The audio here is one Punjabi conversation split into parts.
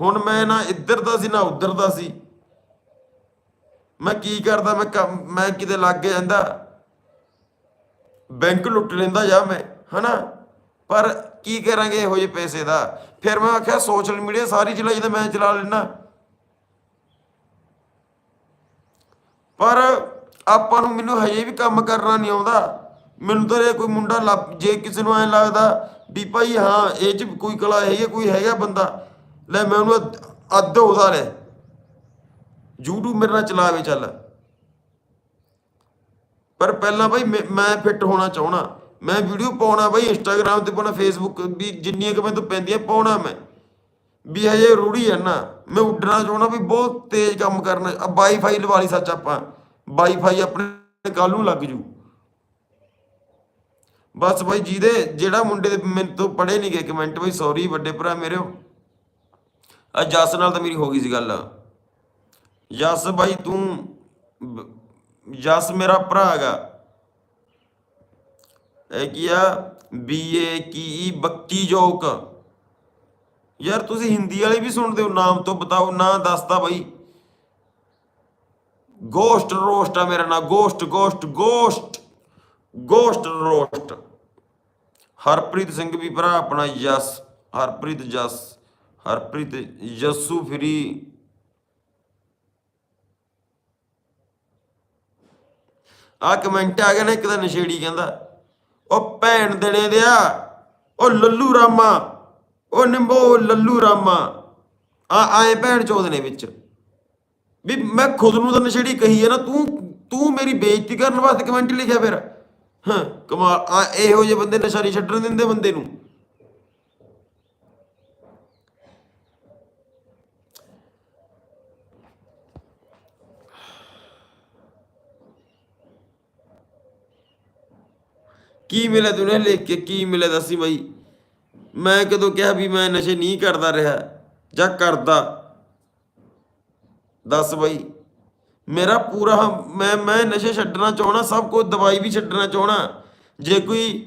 ਹੁਣ ਮੈਂ ਨਾ ਇੱਧਰ ਦਾ ਸੀ, ਨਾ ਉੱਧਰ ਦਾ ਸੀ। ਮੈਂ ਕੀ ਕਰਦਾ, ਮੈਂ ਕੰਮ- ਮੈਂ ਕਿਤੇ ਲੱਗ ਜਾਂਦਾ। ਬੈਂਕ ਲੁੱਟ ਲੈਂਦਾ ਜਾਂ ਮੈਂ, ਹਨਾ? ਪਰ ਕੀ ਕਰਾਂਗੇ ਇਹੋ ਜਿਹੇ ਪੈਸੇ ਦਾ? ਫਿਰ ਮੈਂ ਆਖਿਆ ਸੋਸ਼ਲ ਮੀਡੀਆ ਸਾਰੀ ਚਲਾਈ ਤਾਂ ਮੈਂ ਚਲਾ ਲੈਣਾ ਪਰ ਆਪਾਂ ਨੂੰ ਮੈਨੂੰ ਹਜੇ ਵੀ ਕੰਮ ਕਰਨਾ ਨਹੀਂ ਆਉਂਦਾ। ਮੈਨੂੰ ਤਾਂ ਇਹ ਕੋਈ ਮੁੰਡਾ ਲੱਭ, ਜੇ ਕਿਸੇ ਨੂੰ ਐ ਲੱਗਦਾ ਵੀ ਭਾਈ ਹਾਂ, ਇਹ ਚ ਕੋਈ ਕਲਾ ਹੈਗੀ ਕੋਈ ਹੈਗਾ ਬੰਦਾ। ਲੈ ਮੈਂ ਉਹਨੂੰ ਅੱਧ- ਅੱਧ ਉਹਦਾ ਲੈ। YouTube ਮੇਰੇ ਨਾਲ ਚਲਾਵੇ ਚੱਲ। ਪਰ ਪਹਿਲਾਂ ਭਾਈ ਮੈਂ- ਮੈਂ ਫਿੱਟ ਹੋਣਾ ਚਾਹਣਾ ਮੈਂ ਵੀਡੀਓ ਪਾਉਣਾ ਭਾਈ ਇੰਸਟਾਗ੍ਰam ਤੇ ਪਾਉਣਾ ਫੇਸਬੁੱਕ ਵੀ ਜਿੰਨੀਆਂ ਕਿ ਮੈਨੂੰ ਪੈਂਦੀਆਂ ਪਾਉਣਾ ਮੈਂ। ਵੀ ਹਜੇ ਰੂੜੀ ਹੈ ਨਾ। ਮੈਂ ਉੱਡਣਾ ਚਾਹਣਾ ਵੀ ਬਹੁਤ ਤੇਜ਼ ਕੰਮ ਕਰਨਾ। ਆ ਵਾਈਫਾਈ ਲਵਾ ਲਈ ਸੱਚ ਆਪਾਂ। ਵਾਈਫਾਈ ਆਪਣੇ ਕੱਲ ਨੂੰ ਲੱਗ ਜੂ। ਬਸ ਭਾਈ ਜਿਹਦੇ ਜਿਹੜਾ ਮੁੰਡੇ ਦੇ ਮੈਨੂੰ ਤੋਂ ਪੜੇ ਨਹੀਂ ਗਏ ਕਮੈਂਟ ਭਾਈ ਸੌਰੀ ਵੱਡੇ ਭਰਾ ਮੇਰੇ। ਆ ਜੱਸ ਨਾਲ ਤਾਂ ਮੇਰੀ ਹੋ ਗਈ ਸੀ ਗੱਲ। ਜੱਸ ਬਾਈ ਤੂੰ ਬ- ਜੱਸ ਮੇਰਾ ਭਰਾ ਹੈਗਾ। ਇਹ ਕੀ ਆ? ਬੀਏ ਕੀ ਬੱਕੀ ਜੋਕ। ਯਾਰ ਤੁਸੀਂ ਹਿੰਦੀ ਵਾਲੇ ਵੀ ਸੁਣਦੇ ਹੋ, ਨਾਮ ਤੋਂ ਬਤਾਓ, ਨਾਂ ਦੱਸਦਾ ਬਾਈ। ਗੋਸਟ ਰੋਸਟ ਆ ਮੇਰਾ ਨਾਂ ghost ghost ghost ghost roast. Harpreet Singh ਵੀ ਭਰਾ ਆਪਣਾ ਯਸ ਹਰਪ੍ਰੀਤ ਜਸ। ਹਰਪ੍ਰੀਤ ਯਸੂ ਫਰੀ। ਆ ਕਮੈਂਟ ਆ ਗਿਆ ਨਾ ਇੱਕ ਤਾਂ ਨਸ਼ੇੜੀ ਕਹਿੰਦਾ, ਉਹ ਭੈਣ ਦੇਣੇ ਦਿਆ ਉਹ ਲੱਲੂ ਰਾਮਾ, ਉਹ ਨਿੰਬੋ ਲੱਲੂ ਰਾਮਾ। ਆ ਆਏ ਭੈਣ ਚੋਦ ਨੇ ਵਿੱਚ। ਵੀ ਮੈਂ ਖੁਦ ਨੂੰ ਤਾਂ ਨਸ਼ੇੜੀ ਕਹੀ ਹੈ ਨਾ, ਤੂੰ ਤੂੰ ਮੇਰੀ ਬੇਇੱਜ਼ਤੀ ਕਰਨ ਵਾਸਤੇ ਕਮੈਂਟ ਲਿਖਿਆ ਫਿਰ। ਹਾਂ, ਕਮਾਲ ਆ ਇਹੋ ਜਿਹੇ ਬੰਦੇ ਨਸ਼ਾ ਨਹੀਂ ਛੱਡਣ ਦਿੰਦੇ ਬੰਦੇ ਨੂੰ। ਕੀ ਮਿਲਿਆ ਤੂੰ ਲਿਖ ਕੇ, ਕੀ ਮਿਲਿਆ ਦੱਸੀ ਬਾਈ। ਮੈਂ ਕਦੋਂ ਕਿਹਾ ਵੀ ਮੈਂ ਨਸ਼ੇ ਨਹੀਂ ਕਰਦਾ ਰਿਹਾ, ਜਾਂ ਕਰਦਾ। ਦੱਸ ਬਾਈ। ਮੇਰਾ ਪੂਰਾ ਮੈਂ ਮੈਂ ਨਸ਼ੇ ਛੱਡਣਾ ਚਾਹਣਾ ਸਭ ਕੁਝ ਦਵਾਈ ਵੀ ਛੱਡਣਾ ਚਾਹਣਾ ਜੇ ਕੋਈ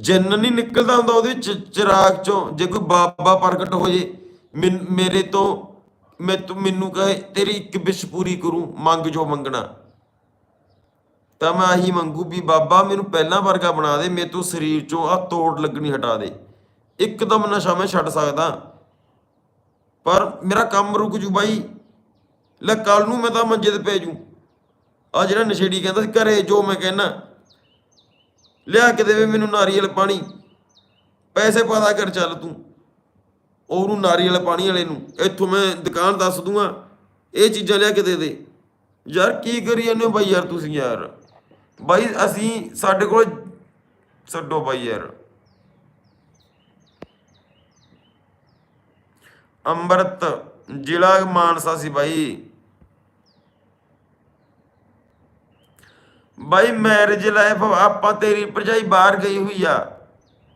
ਜਨ ਨਹੀਂ ਨਿਕਲਦਾ ਹੁੰਦਾ ਉਹਦੇ ਚ ਚਿਰਾਗ ਚੋਂ, ਜੇ ਕੋਈ ਬਾਬਾ ਪ੍ਰਗਟ ਹੋ ਜੇ ਮੈਨ- ਮੇਰੇ ਤੋਂ ਮੈਂ ਤੂੰ ਮੈਨੂੰ ਕਹੇ, ਤੇਰੀ ਇੱਕ ਵਿਸ਼ ਪੂਰੀ ਕਰੂੰ, ਮੰਗ ਜੋ ਮੰਗਣਾ। ਤਾਂ ਮੈਂ ਆਹੀ ਮੰਗੂ ਵੀ ਬਾਬਾ ਮੈਨੂੰ ਪਹਿਲਾਂ ਵਰਗਾ ਬਣਾ ਦੇ, ਮੇਰੇ ਤੋਂ ਸਰੀਰ ਚੋਂ ਆ ਤੋੜ ਲੱਗਣੀ ਹਟਾ ਦੇ। ਇੱਕਦਮ ਨਸ਼ਾ ਮੈਂ ਛੱਡ ਸਕਦਾ। ਪਰ ਮੇਰਾ ਕੰਮ ਰੁਕ ਜੂ ਬਾਈ। ਲੈ ਕੱਲ ਨੂੰ ਮੈਂ ਤਾਂ ਮੰਜੇ ਤੇ ਪੈ ਜੂ। ਆ ਜਿਹੜਾ ਨਸ਼ੇੜੀ ਕਹਿੰਦਾ ਸੀ, ਘਰੇ ਜੋ ਮੈਂ ਕਹਿਣਾ ਲਿਆ ਕੇ ਦੇਵੇ ਮੈਨੂੰ ਨਾਰੀਅਲ ਪਾਣੀ। ਪੈਸੇ ਪਾਦਾ ਕਰ ਚੱਲ ਤੂੰ। ਉਹਨੂੰ ਨਾਰੀਅਲ ਪਾਣੀ ਵਾਲੇ ਨੂੰ। ਇੱਥੋਂ ਮੈਂ ਦੁਕਾਨ ਦੱਸ ਦੂੰਗਾ। ਇਹ ਚੀਜ਼ਾਂ ਲਿਆ ਕੇ ਦੇ ਦੇ। ਯਾਰ ਕੀ ਕਰੀ ਜਾਂਦੇ ਹੋ ਬਾਈ ਯਾਰ ਤੁਸੀਂ ਯਾਰ? ਬਾਈ ਅਸੀਂ ਸਾਡੇ ਕੋਲ ਛੱਡੋ ਬਾਈ ਯਾਰ। ਅੰਮ੍ਰਿਤ ਜ਼ਿਲ੍ਹਾ ਮਾਨਸਾ ਸੀ ਬਾਈ। ਬਾਈ ਮੈਰਿਜ ਲਾਈਫ ਆਪਾਂ ਤੇਰੀ ਭਰਜਾਈ ਬਾਹਰ ਗਈ ਹੋਈ ਆ।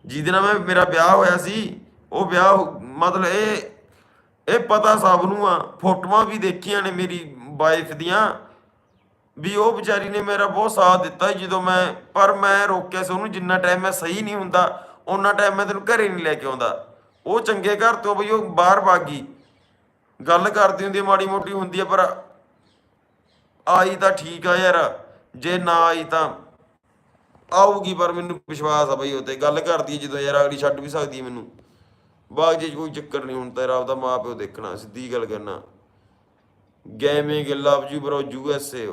ਜਿਹਦੇ ਨਾਲ ਮੈਂ, ਮੇਰਾ ਵਿਆਹ ਹੋਇਆ ਸੀ, ਉਹ ਵਿਆਹ ਹੋ- ਮਤਲਬ ਇਹ ਇਹ ਪਤਾ ਸਭ ਨੂੰ ਆ। ਫੋਟੋਆਂ ਵੀ ਦੇਖੀਆਂ ਨੇ ਮੇਰੀ ਵਾਈਫ ਦੀਆਂ। ਵੀ ਉਹ ਵਿਚਾਰੀ ਨੇ ਮੇਰਾ ਬਹੁਤ ਸਾਥ ਦਿੱਤਾ ਜਦੋਂ ਮੈਂ, ਪਰ ਮੈਂ ਰੋਕਿਆ ਸੀ ਉਹਨੂੰ ਜਿੰਨਾ ਟਾਈਮ ਮੈਂ ਸਹੀ ਨਹੀਂ ਹੁੰਦਾ ਉਹਨਾਂ ਟਾਈਮ ਮੈਂ ਤੈਨੂੰ ਘਰੇ ਨਹੀਂ ਲੈ ਕੇ ਆਉਂਦਾ। ਉਹ ਚੰਗੇ ਘਰ ਤੋਂ ਬਈ ਉਹ ਬਾਹਰ ਭਾਗੀ ਗੱਲ ਕਰਦੀ ਹੁੰਦੀ ਮਾੜੀ ਮੋਟੀ ਹੁੰਦੀ ਆ, ਪਰ ਆਈ ਤਾਂ ਠੀਕ ਆ ਯਾਰ, ਜੇ ਨਾ ਆਈ ਤਾਂ ਆਊਗੀ, ਪਰ ਮੈਨੂੰ ਵਿਸ਼ਵਾਸ ਆ ਬਈ ਉਹ ਤੇ। ਗੱਲ ਕਰਦੀ ਹੈ ਜਦੋਂ ਯਾਰ ਅਗਲੀ ਛੱਡ ਵੀ ਸਕਦੀ ਹੈ ਮੈਨੂੰ। ਬਾਗ ਜੇ ਕੋਈ ਚੱਕਰ ਨਹੀਂ, ਹੁਣ ਤੇਰਾ ਆਪਦਾ ਮਾਂ ਪਿਓ ਦੇਖਣਾ, ਸਿੱਧੀ ਗੱਲ ਕਰਨਾ। Gaming love you bro U S A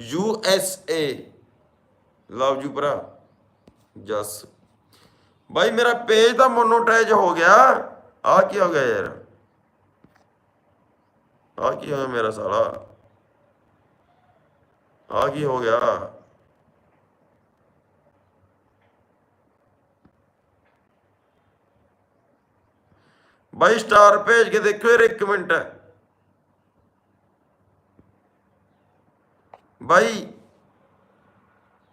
U S A. Love you ਭਰਾ। ਜਸ। ਭਾਈ ਮੇਰਾ ਪੇਜ ਤਾਂ ਮੋਨੋਟਾਈਜ਼ ਹੋ ਗਿਆ। ਆ ਕੀ ਹੋ ਗਿਆ ਯਾਰ? ਆ ਕੀ ਹੋਇਆ ਮੇਰਾ ਸਾਲਾ? ਆ ਕੀ ਹੋ ਗਿਆ? ਬਾਈ ਸਟਾਰ ਭੇਜ ਕੇ ਦੇਖਿਓ ਯਾਰ ਇੱਕ ਮਿੰਟ। ਬਾਈ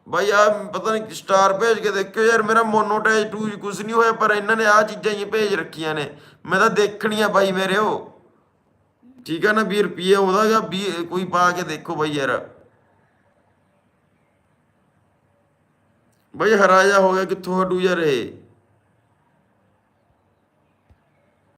ਬਾਈ ਆ ਪਤਾ ਨਹੀਂ ਸਟਾਰ ਭੇਜ ਕੇ ਦੇਖਿਓ ਯਾਰ, ਮੇਰਾ ਮੋਨੋਟਾਈਜ਼ ਟੂ ਕੁਝ ਨਹੀਂ ਹੋਇਆ, ਪਰ ਇਹਨਾਂ ਨੇ ਆ ਚੀਜ਼ਾਂ ਹੀ ਭੇਜ ਰੱਖੀਆਂ ਨੇ। ਮੈਂ ਤਾਂ ਦੇਖਣੀਆਂ ਬਾਈ ਮੇਰੇ ਉਹ। ਠੀਕ ਆ ਨਾ 20 ਰੁਪਏ ਆਉਂਦਾ ਜਾਂ 20 ਕੋਈ ਪਾ ਕੇ ਦੇਖੋ ਬਾਈ ਯਾਰ। ਬਾਈ ਹਰਾਇਆ ਹੋ ਗਿਆ, ਕਿੱਥੋਂ ਹਟੂ ਯਾਰ ਇਹ?